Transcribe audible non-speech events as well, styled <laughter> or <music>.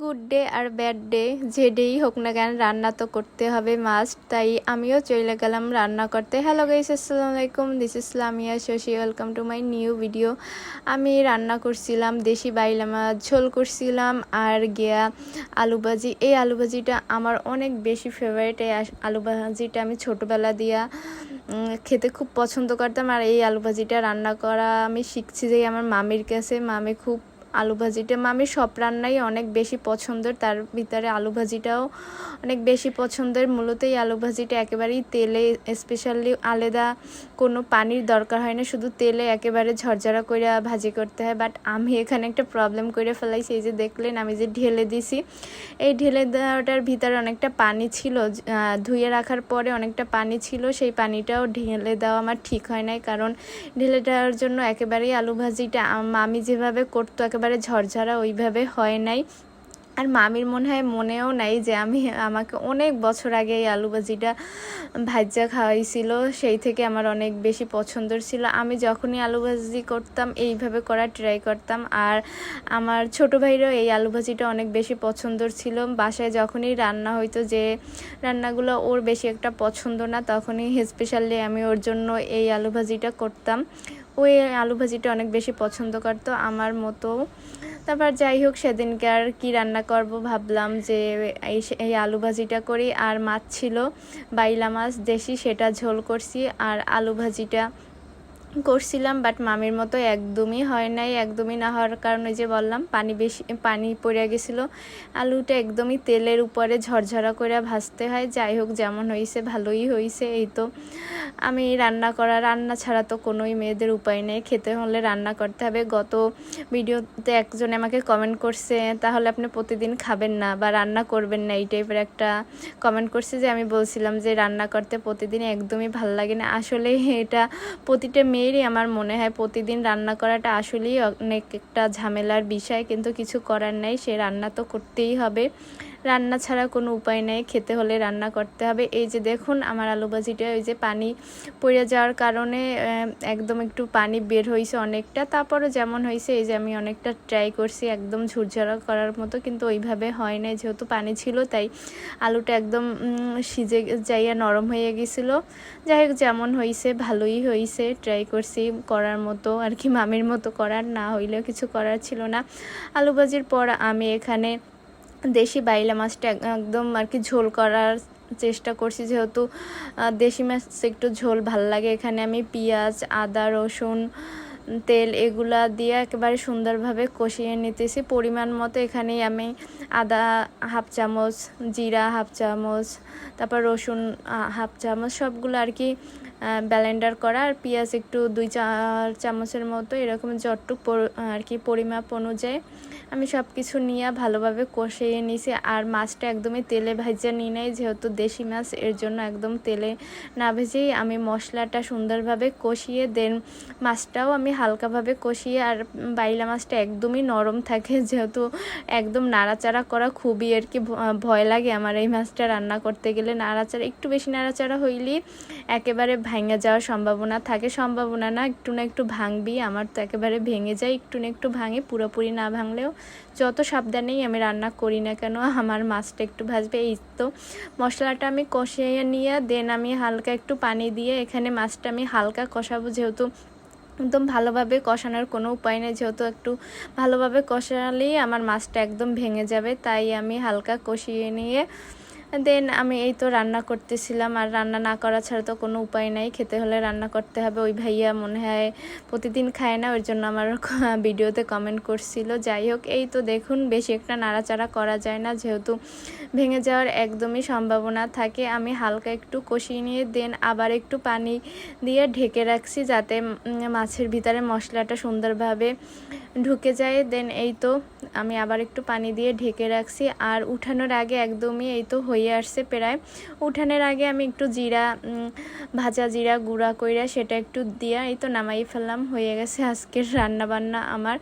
Good day আর bad day যে ডেই হোক না কেন রান্না তো করতে হবে মাস্ট তাই আমিও চলে গেলাম রান্না করতে। হ্যালো গাইস আসসালামু আলাইকুম this is Lamia Shoshi welcome to my new video আমি রান্না করছিলাম, দেশি বাইলা ঝোল করছিলাম, আর গিয়া আলু ভাজি। এই আলু ভাজিটা আমার অনেক বেশি ফেভারিট এই আলু ভাজিটা আমি ছোটোবেলা দিয়া খেতে খুব পছন্দ করতাম। আর এই আলু ভাজিটা রান্না করা আমি শিখছি যে আমার মামির কাছে। মামি খুব আলু ভাজিটা মামির সব রান্নাই অনেক বেশি পছন্দের। তার ভিতরে আলু ভাজিটাও অনেক বেশি পছন্দের। মূলত এই আলু ভাজিটা একেবারেই তেলে, স্পেশালি আলাদা কোনো পানির দরকার হয় না। শুধু তেলে একেবারে ঝরঝরা করে ভাজি করতে হয়। বাট আমি এখানে একটা প্রবলেম করে ফেলাইছি। এই যে দেখলেন আমি যে ঢেলে দিছি। এই ঢেলে দেওয়াটার ভিতরে অনেকটা পানি ছিল। ধুয়ে রাখার পরে অনেকটা পানি ছিল। সেই পানিটাও ঢেলে দেওয়া আমার ঠিক হয় নাই। কারণ ঢেলে দেওয়ার জন্য একেবারেই আলু ভাজিটা মামি যেভাবে করতো, একেবারে ঝরঝরা ওইভাবে হয় নাই। আর মামির মনে হয় মনেও নাই যে আমি আমাকে অনেক বছর আগে এই আলু ভাজিটা ভাজা খাওয়াইছিল, সেই থেকে আমার অনেক বেশি পছন্দের ছিল। আমি যখনই আলু ভাজি করতাম, এইভাবে করার ট্রাই করতাম। আর আমার ছোট ভাইরও এই আলু ভাজিটা অনেক বেশি পছন্দের ছিল। বাসায় যখনই রান্না হইতো যে রান্নাগুলো ওর বেশি একটা পছন্দ না, তখনই স্পেশালি আমি ওর জন্য এই আলু ভাজিটা করতাম। ওই আলু ভাজিটা অনেক বেশি পছন্দ করতো আমার মতো। তারপর যাই হোক, সেদিনকে আর কি রান্না করব ভাবলাম যে এই এই আলু ভাজিটা করি। আর মাছ ছিল, বাইলা মাছ, দেশি সেটা ঝোল করছি। আর আলু ভাজিটা করছিলাম বাট মামির মতো একদমই হয় নাই। একদমই না হওয়ার কারণে যে বললাম, পানি বেশি, পানি পড়ে গেছিল। আলুটা একদমই তেলের উপরে ঝরঝরা করে ভাজতে হয়। যাই হোক, যেমন হয়েছে ভালোই হয়েছে এই তো। আমি রান্না করা, রান্না ছাড়া তো কোনোই মেয়েদের উপায় নেই। খেতে হলে রান্না করতে হবে। গত ভিডিওতে একজন আমাকে কমেন্ট করছে, তাহলে আপনি প্রতিদিন খাবেন না বা রান্না করবেন না? এই টাইপের একটা কমেন্ট করছে যে, আমি বলছিলাম যে, রান্না করতে প্রতিদিন একদমই ভালো লাগে না। আসলে এটা প্রতিটা মেয়েরই আমার মনে হয়, প্রতিদিন রান্না করাটা আসলেই অনেক একটা ঝামেলার বিষয়। কিন্তু কিছু করার নেই, সে রান্না তো করতেই হবে। রান্না ছাড়া কোনো উপায় নেই, খেতে হলে রান্না করতে হবে। এই যে দেখুন, আমার আলু ভাজিটা ওই যে পানি পড়ে যাওয়ার কারণে একদম একটু পানি বের হয়েছে অনেকটা। তারপরে যেমন হয়েছে এই যে আমি অনেকটা ট্রাই করছি একদম ঝুরঝরা করার মতো, কিন্তু ওইভাবে হয় নাই। যেহেতু পানি ছিল, তাই আলুটা একদম সিজে যাইয়া নরম হয়ে গেছিল। যাই হোক, যেমন হয়েছে ভালোই হয়েছে ট্রাই করছি করার মতো আর কি, মামির মতো করার, না হইলেও কিছু করার ছিল না। আলু ভাজির পর আমি এখানে দেশি বাইলা মাছটা একদম আর কি ঝোল করার চেষ্টা করছি। যেহেতু দেশি মাছ একটু ঝোল ভালো লাগে এখানে। আমি পেঁয়াজ, আদা, রসুন তেল এগুলা দিয়ে একেবারে সুন্দরভাবে কষিয়ে নিতেছি। পরিমাণ মতো এখানে আমি আদা হাফ চামচ, জিরা হাফ চামচ, তারপর রসুন হাফ চামচ সবগুলো আর কি ব্যালেন্ডার করা। আর পেঁয়াজ একটু দুই চার চামচের মতো এরকম পর- আর কি পরিমাপ অনুযায়ী আমি সব কিছু নিয়ে ভালোভাবে কষিয়ে নিয়েছি আর মাছটা একদমই তেলে ভাজা নিই নাই, যেহেতু দেশি মাছ, এর জন্য একদম তেলে না ভেজেই আমি মশলাটা সুন্দরভাবে কষিয়ে দেন মাছটাও আমি হালকাভাবে কষিয়ে আর বাইলা মাছটা একদমই নরম থাকে, যেহেতু একদম নাড়াচাড়া করা খুবই আর কি ভয় লাগে আমার এই মাছটা রান্না করতে গেলে। নাড়াচাড়া, একটু বেশি নাড়াচাড়া হইলেই একেবারে ভেঙে যাওয়ার সম্ভাবনা থাকে। সম্ভাবনা না একটু না একটু ভাঙবি, আমার তো একেবারে ভেঙে যায়, একটু না একটু ভাঙে, পুরোপুরি না ভাঙলেও যত সাবধানেই আমি রান্না করি না কেন, আমার মাছটা একটু ভাজবে, এই তো। মশলাটা আমি কষিয়ে নিয়ে, দেন আমি হালকা একটু পানি দিয়ে এখানে মাছটা আমি হালকা কষাবো, যেহেতু একদম ভালোভাবে কষানোর কোনো উপায় নেই। যেহেতু একটু ভালোভাবে কষালেই আমার মাছটা একদম ভেঙে যাবে, তাই আমি হালকা কষিয়ে নিয়ে দেন আমি এই তো রান্না করতেছিলাম, আর রান্না না করা ছাড়া তো কোনো উপায় নাই। খেতে হলে রান্না করতে হবে, ওই ভাইয়া মনে হয় প্রতিদিন খায় না, ওর জন্য আমার <laughs> ভিডিওতে কমেন্ট করছিল। যাই হোক, এই তো দেখুন, বেশি একটা নাড়াচাড়া করা যায় না, যেহেতু ভেঙে যাওয়ার একদমই সম্ভাবনা থাকে। আমি হালকা একটু কষিয়ে নিয়ে দেন আবার একটু পানি দিয়ে ঢেকে রাখছি, যাতে মাছের ভিতরে মশলাটা সুন্দরভাবে ঢুকে যায়। দেন এই তো আমি আবার একটু পানি দিয়ে ঢেকে রাখছি, আর উঠানোর আগে একদমই এই তো হয়ে আসছে প্রায়। উঠানের আগে আমি একটু জিরা ভাজা জিরা গুঁড়া কইরা সেটা একটু দিয়া এই তো নামাই ফেললাম, হয়ে গেছে আজকের রান্না বান্না আমার।